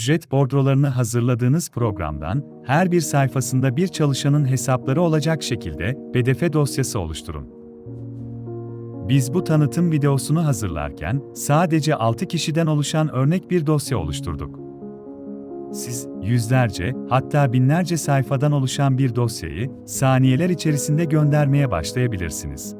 ücret bordrolarını hazırladığınız programdan her bir sayfasında bir çalışanın hesapları olacak şekilde PDF dosyası oluşturun. Biz bu tanıtım videosunu hazırlarken sadece 6 kişiden oluşan örnek bir dosya oluşturduk. Siz yüzlerce, hatta binlerce sayfadan oluşan bir dosyayı saniyeler içerisinde göndermeye başlayabilirsiniz.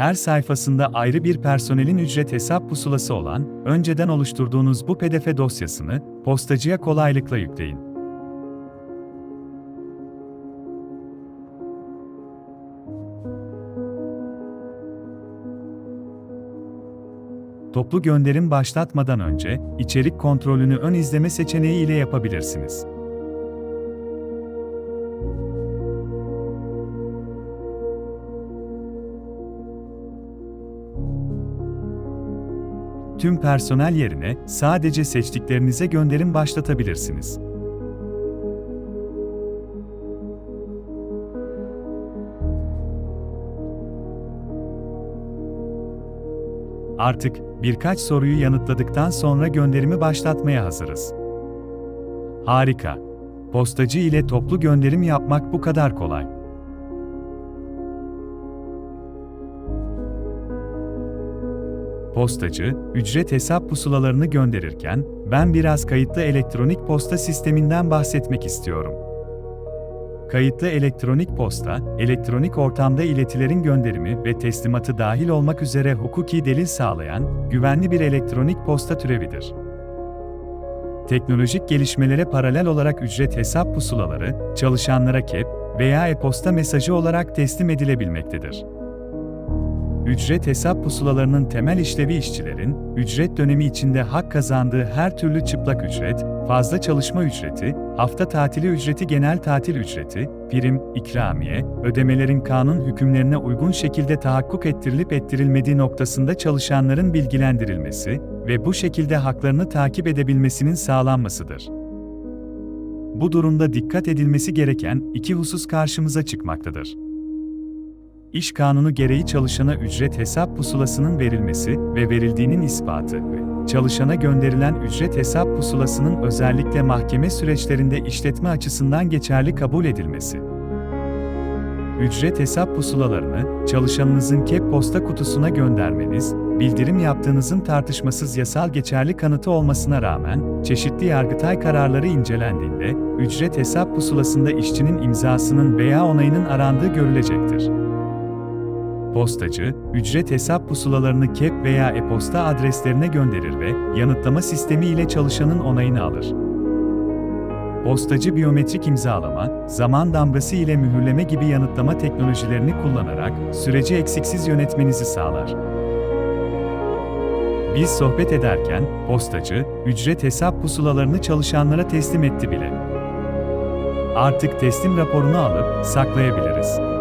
Her sayfasında ayrı bir personelin ücret hesap pusulası olan, önceden oluşturduğunuz bu PDF dosyasını postacıya kolaylıkla yükleyin. Toplu gönderim başlatmadan önce içerik kontrolünü ön izleme seçeneği ile yapabilirsiniz. Tüm personel yerine sadece seçtiklerinize gönderim başlatabilirsiniz. Artık birkaç soruyu yanıtladıktan sonra gönderimi başlatmaya hazırız. Harika. Postacı ile toplu gönderim yapmak bu kadar kolay. Postacı, ücret hesap pusulalarını gönderirken, ben biraz kayıtlı elektronik posta sisteminden bahsetmek istiyorum. Kayıtlı elektronik posta, elektronik ortamda iletilerin gönderimi ve teslimatı dahil olmak üzere hukuki delil sağlayan, güvenli bir elektronik posta türevidir. Teknolojik gelişmelere paralel olarak ücret hesap pusulaları, çalışanlara KEP veya e-posta mesajı olarak teslim edilebilmektedir. Ücret hesap pusulalarının temel işlevi işçilerin, ücret dönemi içinde hak kazandığı her türlü çıplak ücret, fazla çalışma ücreti, hafta tatili ücreti genel tatil ücreti, prim, ikramiye, ödemelerin kanun hükümlerine uygun şekilde tahakkuk ettirilip ettirilmediği noktasında çalışanların bilgilendirilmesi ve bu şekilde haklarını takip edebilmesinin sağlanmasıdır. Bu durumda dikkat edilmesi gereken iki husus karşımıza çıkmaktadır. İş kanunu gereği çalışana ücret hesap pusulasının verilmesi ve verildiğinin ispatı ve çalışana gönderilen ücret hesap pusulasının özellikle mahkeme süreçlerinde işletme açısından geçerli kabul edilmesi. Ücret hesap pusulalarını çalışanınızın KEP posta kutusuna göndermeniz, bildirim yaptığınızın tartışmasız yasal geçerli kanıtı olmasına rağmen, çeşitli yargıtay kararları incelendiğinde, ücret hesap pusulasında işçinin imzasının veya onayının arandığı görülecektir. Postacı, ücret hesap pusulalarını KEP veya e-posta adreslerine gönderir ve yanıtlama sistemi ile çalışanın onayını alır. Postacı biyometrik imzalama, zaman damgası ile mühürleme gibi yanıtlama teknolojilerini kullanarak süreci eksiksiz yönetmenizi sağlar. Biz sohbet ederken postacı ücret hesap pusulalarını çalışanlara teslim etti bile. Artık teslim raporunu alıp saklayabiliriz.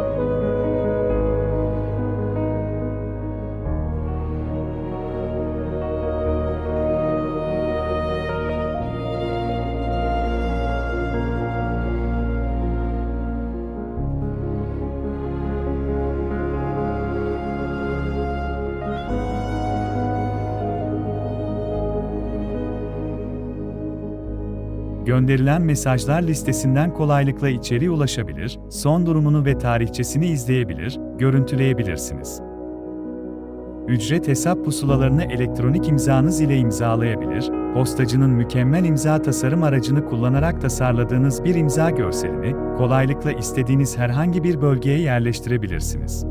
Gönderilen mesajlar listesinden kolaylıkla içeriye ulaşabilir, son durumunu ve tarihçesini izleyebilir, görüntüleyebilirsiniz. Ücret hesap pusulalarını elektronik imzanız ile imzalayabilir, postacının mükemmel imza tasarım aracını kullanarak tasarladığınız bir imza görselini kolaylıkla istediğiniz herhangi bir bölgeye yerleştirebilirsiniz.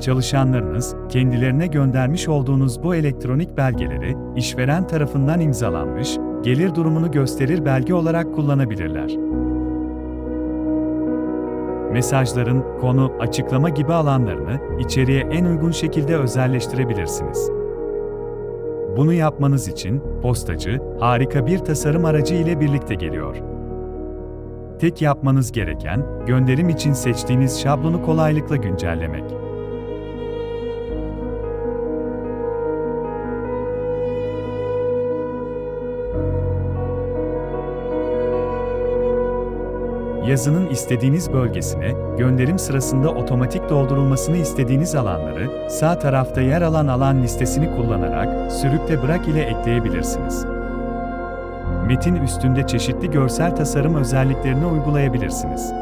Çalışanlarınız, kendilerine göndermiş olduğunuz bu elektronik belgeleri, işveren tarafından imzalanmış, gelir durumunu gösterir belge olarak kullanabilirler. Mesajların konu, açıklama gibi alanlarını içeriye en uygun şekilde özelleştirebilirsiniz. Bunu yapmanız için postacı harika bir tasarım aracı ile birlikte geliyor. Tek yapmanız gereken gönderim için seçtiğiniz şablonu kolaylıkla güncellemek. Yazının istediğiniz bölgesine, gönderim sırasında otomatik doldurulmasını istediğiniz alanları, sağ tarafta yer alan alan listesini kullanarak sürükle bırak ile ekleyebilirsiniz. Metin üstünde çeşitli görsel tasarım özelliklerini uygulayabilirsiniz.